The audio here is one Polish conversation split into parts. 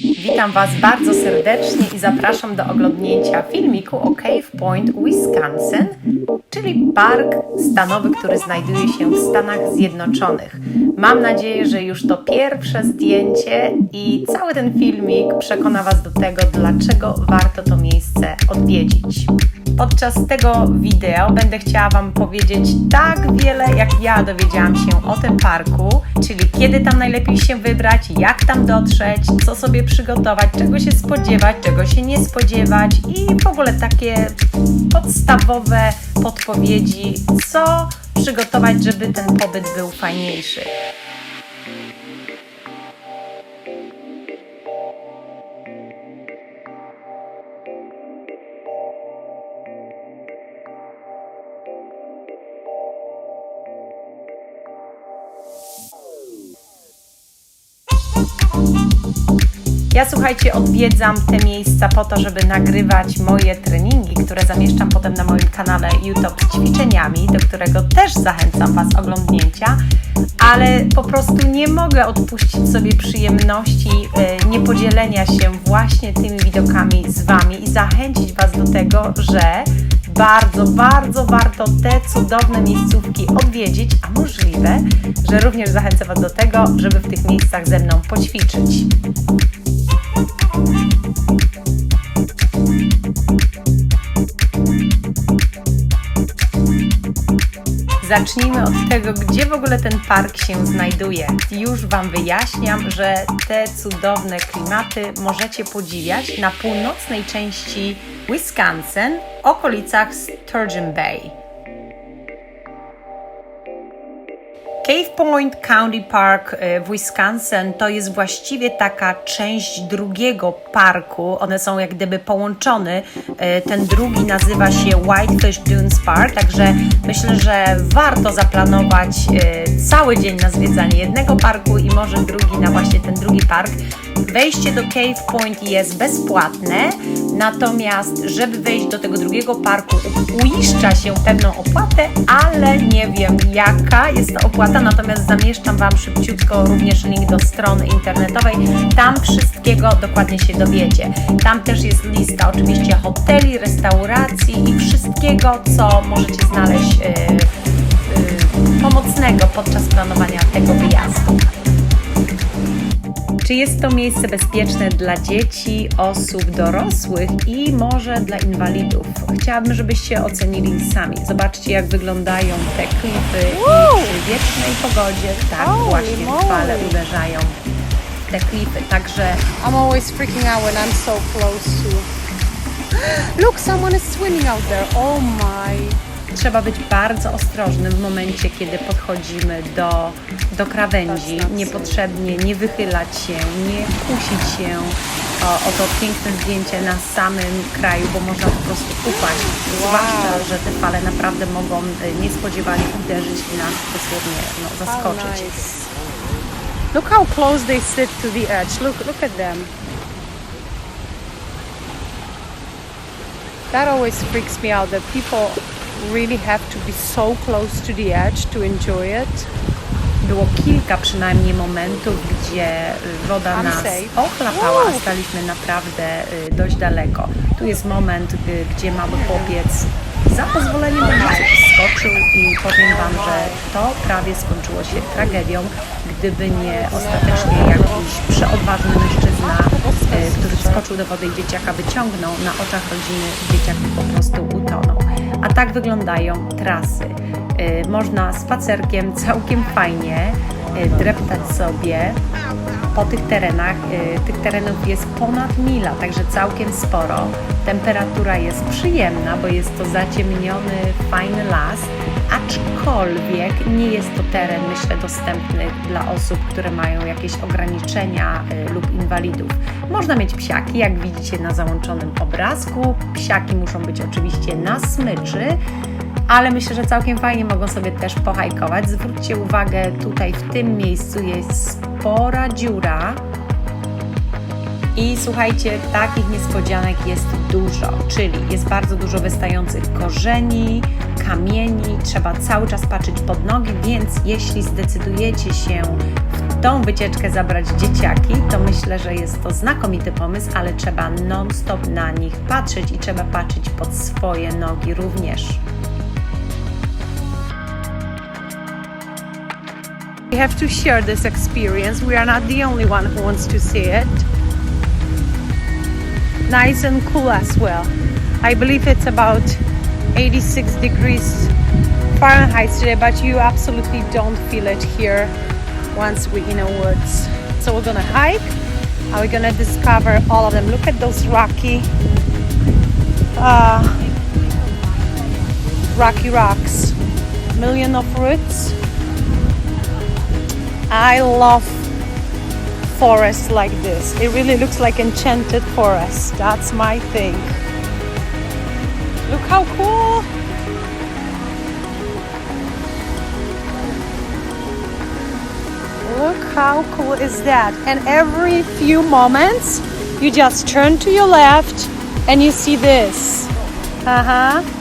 Yeah. Witam Was bardzo serdecznie i zapraszam do oglądnięcia filmiku o Cave Point, Wisconsin, czyli park stanowy, który znajduje się w Stanach Zjednoczonych. Mam nadzieję, że już to pierwsze zdjęcie i cały ten filmik przekona Was do tego, dlaczego warto to miejsce odwiedzić. Podczas tego wideo będę chciała Wam powiedzieć tak wiele, jak ja dowiedziałam się o tym parku, czyli kiedy tam najlepiej się wybrać, jak tam dotrzeć, co sobie przygotować, czego się spodziewać, czego się nie spodziewać i w ogóle takie podstawowe podpowiedzi, co przygotować, żeby ten pobyt był fajniejszy. Ja słuchajcie, odwiedzam te miejsca po to, żeby nagrywać moje treningi, które zamieszczam potem na moim kanale YouTube ćwiczeniami, do którego też zachęcam Was oglądnięcia, ale po prostu nie mogę odpuścić sobie przyjemności e, niepodzielenia się właśnie tymi widokami z Wami i zachęcić Was do tego, że bardzo, bardzo warto te cudowne miejscówki odwiedzić, a możliwe, że również zachęcę Was do tego, żeby w tych miejscach ze mną poćwiczyć. Zacznijmy od tego, gdzie w ogóle ten park się znajduje. Już Wam wyjaśniam, że te cudowne klimaty możecie podziwiać na północnej części Wisconsin, okolicach Sturgeon Bay. Cave Point County Park y, w Wisconsin to jest właściwie taka część drugiego parku. One są jak gdyby połączone. Y, Ten drugi nazywa się Whitefish Dunes Park, także myślę, że warto zaplanować y, cały dzień na zwiedzanie jednego parku i może drugi na właśnie ten drugi park. Wejście do Cave Point jest bezpłatne, natomiast żeby wejść do tego drugiego parku uiszcza się pewną opłatę, ale nie wiem jaka jest to opłata, natomiast zamieszczam Wam szybciutko również link do strony internetowej. Tam wszystkiego dokładnie się dowiecie. Tam też jest lista oczywiście hoteli, restauracji i wszystkiego, co możecie znaleźć yy, yy, pomocnego podczas planowania tego wyjazdu. Czy jest to miejsce bezpieczne dla dzieci, osób dorosłych i może dla inwalidów? Chciałabym, żebyście ocenili sami. Zobaczcie, jak wyglądają te klify Wow! i przy wiecznej pogodzie tak Holy właśnie moly! fale uderzają te klify. Także I'm always freaking out when I'm so close to. Look, someone is swimming out there. Oh my. Trzeba być bardzo ostrożnym w momencie, kiedy podchodzimy do, do krawędzi. That's not Niepotrzebnie nie wychylać się, nie kusić się o, o to piękne zdjęcie na samym kraju, bo można po prostu upaść. Zwłaszcza, że te fale naprawdę mogą y, niespodziewanie uderzyć i nas dosłownie no, How zaskoczyć. nice. Look how close they sit to the edge. Look, look at them. That always freaks me out that people really have to be so close to the edge to enjoy it. Było kilka przynajmniej momentów, gdzie woda I'm nas safe. ochlapała, a staliśmy naprawdę y, dość daleko. Tu jest moment, y, gdzie mały chłopiec za pozwoleniem rodziców skoczył i powiem Wam, że to prawie skończyło się tragedią, gdyby nie ostatecznie jakiś przeodważny mężczyzna, który wskoczył do wody i dzieciaka wyciągnął. Na oczach rodziny dzieciak po prostu utonął. A tak wyglądają trasy. Y, Można spacerkiem całkiem fajnie y, dreptać sobie po tych terenach. Tych terenów jest ponad mila, także całkiem sporo. Temperatura jest przyjemna, bo jest to zaciemniony, fajny las, aczkolwiek nie jest to teren, myślę, dostępny dla osób, które mają jakieś ograniczenia y, lub inwalidów. Można mieć psiaki, jak widzicie na załączonym obrazku. Psiaki muszą być oczywiście na smyczy ale myślę, że całkiem fajnie mogą sobie też pohajkować. Zwróćcie uwagę, tutaj w tym miejscu jest spora dziura. I słuchajcie, takich niespodzianek jest dużo, czyli jest bardzo dużo wystających korzeni, kamieni, trzeba cały czas patrzeć pod nogi, więc jeśli zdecydujecie się w tą wycieczkę zabrać dzieciaki, to myślę, że jest to znakomity pomysł, ale trzeba non-stop na nich patrzeć i trzeba patrzeć pod swoje nogi również. We have to share this experience. We are not the only one who wants to see it. Nice and cool as well. I believe it's about 86 degrees Fahrenheit today, but you absolutely don't feel it here once we're in the woods. So we're gonna hike and we're gonna discover all of them. Look at those rocky, uh, rocky rocks. Million of roots. I love forests like this. It really looks like enchanted forest. That's my thing. Look how cool! Look how cool is that? And every few moments, you just turn to your left and you see this. Uh huh.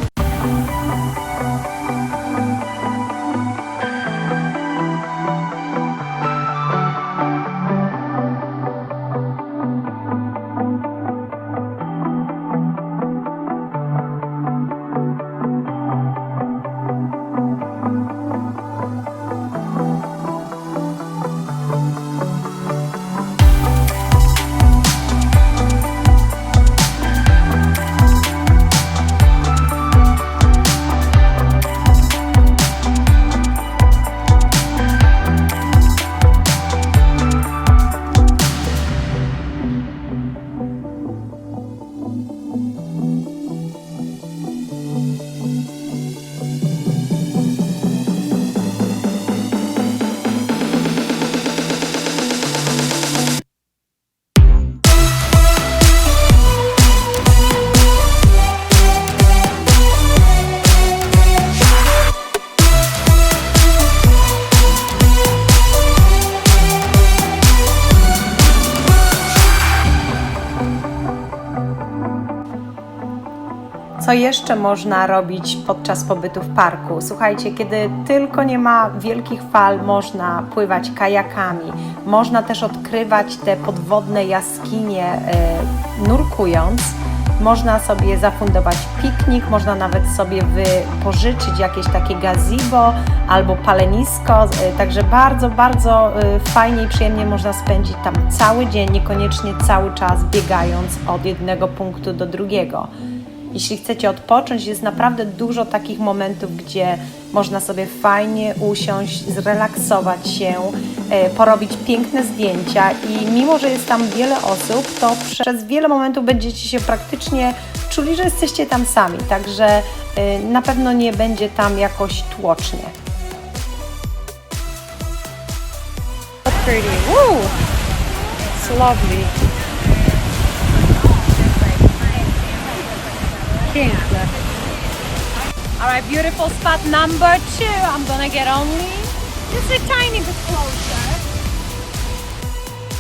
Co jeszcze można robić podczas pobytu w parku? Słuchajcie, kiedy tylko nie ma wielkich fal, można pływać kajakami, można też odkrywać te podwodne jaskinie e, nurkując. Można sobie zafundować piknik, można nawet sobie wypożyczyć jakieś takie gazebo albo palenisko. e, Także bardzo, bardzo e, fajnie i przyjemnie można spędzić tam cały dzień, niekoniecznie cały czas biegając od jednego punktu do drugiego. Jeśli chcecie odpocząć, jest naprawdę dużo takich momentów, gdzie można sobie fajnie usiąść, zrelaksować się, e, porobić piękne zdjęcia i mimo, że jest tam wiele osób, to przez wiele momentów będziecie się praktycznie czuli, że jesteście tam sami, także e, na pewno nie będzie tam jakoś tłocznie. Pretty. Woo! It's lovely. Piękne. Alright, beautiful spot number two. I'm gonna get only just a tiny bit closer.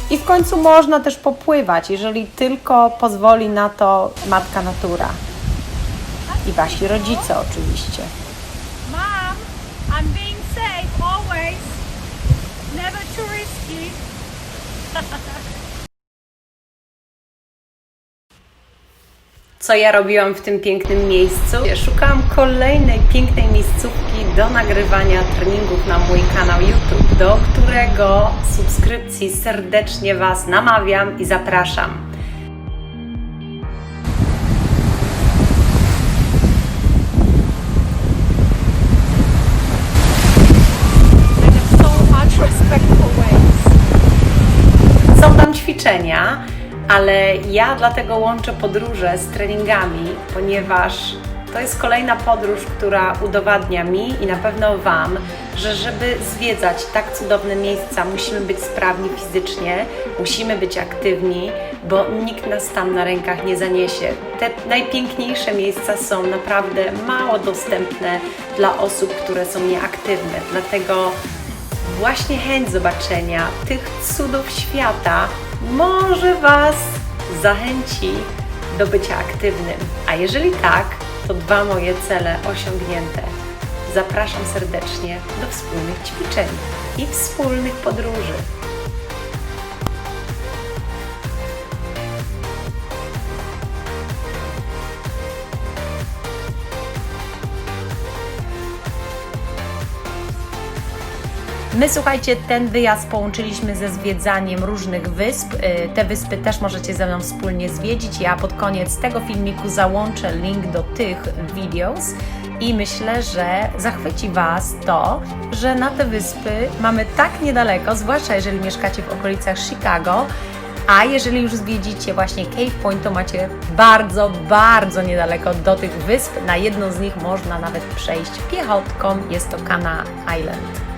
I w końcu można też popływać, jeżeli tylko pozwoli na to matka natura i wasi rodzice oczywiście. Mom, I'm being safe always. Never too risky. co ja robiłam w tym pięknym miejscu. Szukałam kolejnej pięknej miejscówki do nagrywania treningów na mój kanał YouTube, do którego subskrypcji serdecznie Was namawiam i zapraszam. Są tam ćwiczenia, ale ja dlatego łączę podróże z treningami, ponieważ to jest kolejna podróż, która udowadnia mi i na pewno Wam, że żeby zwiedzać tak cudowne miejsca, musimy być sprawni fizycznie, musimy być aktywni, bo nikt nas tam na rękach nie zaniesie. Te najpiękniejsze miejsca są naprawdę mało dostępne dla osób, które są nieaktywne. Dlatego właśnie chęć zobaczenia tych cudów świata może Was zachęci do bycia aktywnym. A jeżeli tak, to dwa moje cele osiągnięte. Zapraszam serdecznie do wspólnych ćwiczeń i wspólnych podróży. My słuchajcie, ten wyjazd połączyliśmy ze zwiedzaniem różnych wysp. Y, Te wyspy też możecie ze mną wspólnie zwiedzić. Ja pod koniec tego filmiku załączę link do tych videos i myślę, że zachwyci Was to, że na te wyspy mamy tak niedaleko, zwłaszcza jeżeli mieszkacie w okolicach Chicago. A jeżeli już zwiedzicie właśnie Cave Point, to macie bardzo, bardzo niedaleko do tych wysp. Na jedną z nich można nawet przejść piechotką. Jest to Kana Island.